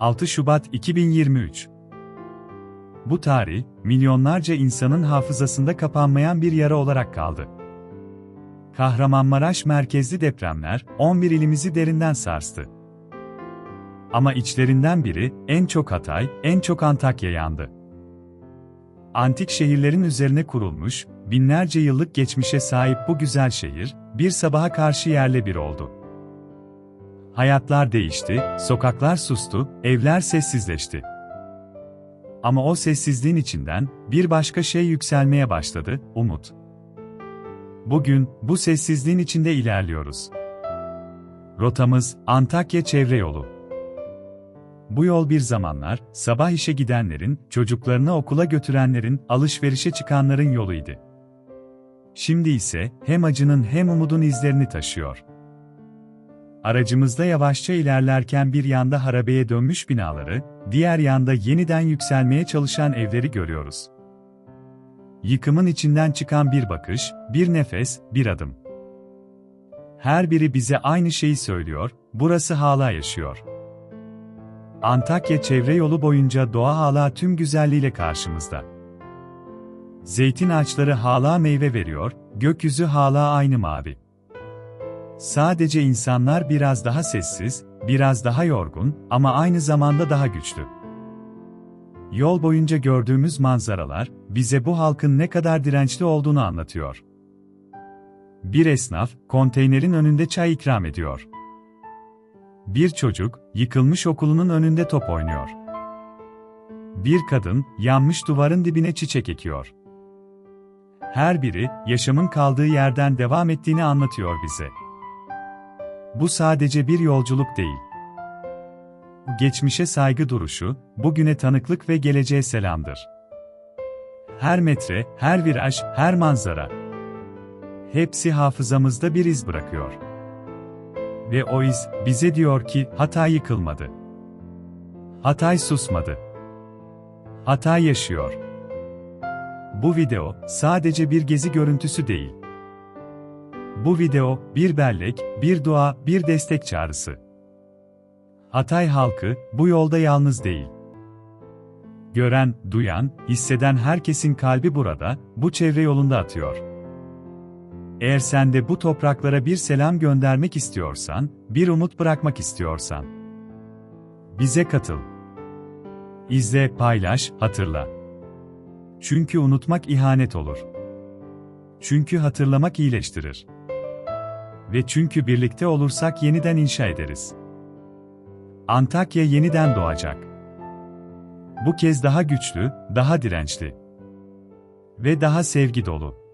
6 Şubat 2023 Bu tarih, milyonlarca insanın hafızasında kapanmayan bir yara olarak kaldı. Kahramanmaraş merkezli depremler 11 ilimizi derinden sarstı. Ama içlerinden biri en çok Hatay, en çok Antakya yandı. Antik şehirlerin üzerine kurulmuş, binlerce yıllık geçmişe sahip bu güzel şehir, bir sabaha karşı yerle bir oldu. Hayatlar değişti, sokaklar sustu, evler sessizleşti. Ama o sessizliğin içinden bir başka şey yükselmeye başladı, umut. Bugün bu sessizliğin içinde ilerliyoruz. Rotamız Antakya Çevre Yolu. Bu yol bir zamanlar sabah işe gidenlerin, çocuklarını okula götürenlerin, alışverişe çıkanların yoluydu. Şimdi ise hem acının hem umudun izlerini taşıyor. Aracımızda yavaşça ilerlerken bir yanda harabeye dönmüş binaları, diğer yanda yeniden yükselmeye çalışan evleri görüyoruz. Yıkımın içinden çıkan bir bakış, bir nefes, bir adım. Her biri bize aynı şeyi söylüyor, burası hala yaşıyor. Antakya çevre yolu boyunca doğa hala tüm güzelliğiyle karşımızda. Zeytin ağaçları hala meyve veriyor, gökyüzü hala aynı mavi. Sadece insanlar biraz daha sessiz, biraz daha yorgun ama aynı zamanda daha güçlü. Yol boyunca gördüğümüz manzaralar bize bu halkın ne kadar dirençli olduğunu anlatıyor. Bir esnaf konteynerin önünde çay ikram ediyor. Bir çocuk yıkılmış okulunun önünde top oynuyor. Bir kadın yanmış duvarın dibine çiçek ekiyor. Her biri yaşamın kaldığı yerden devam ettiğini anlatıyor bize. Bu sadece bir yolculuk değil. Geçmişe saygı duruşu, bugüne tanıklık ve geleceğe selamdır. Her metre, her viraj, her manzara. Hepsi hafızamızda bir iz bırakıyor. Ve o iz, bize diyor ki, Hatay yıkılmadı. Hatay susmadı. Hatay yaşıyor. Bu video, sadece bir gezi görüntüsü değil. Bu video, bir bellek, bir dua, bir destek çağrısı. Hatay halkı, bu yolda yalnız değil. Gören, duyan, hisseden herkesin kalbi burada, bu çevre yolunda atıyor. Eğer sen de bu topraklara bir selam göndermek istiyorsan, bir umut bırakmak istiyorsan, bize katıl. İzle, paylaş, hatırla. Çünkü unutmak ihanet olur. Çünkü hatırlamak iyileştirir. Ve çünkü birlikte olursak yeniden inşa ederiz. Antakya yeniden doğacak. Bu kez daha güçlü, daha dirençli ve daha sevgi dolu.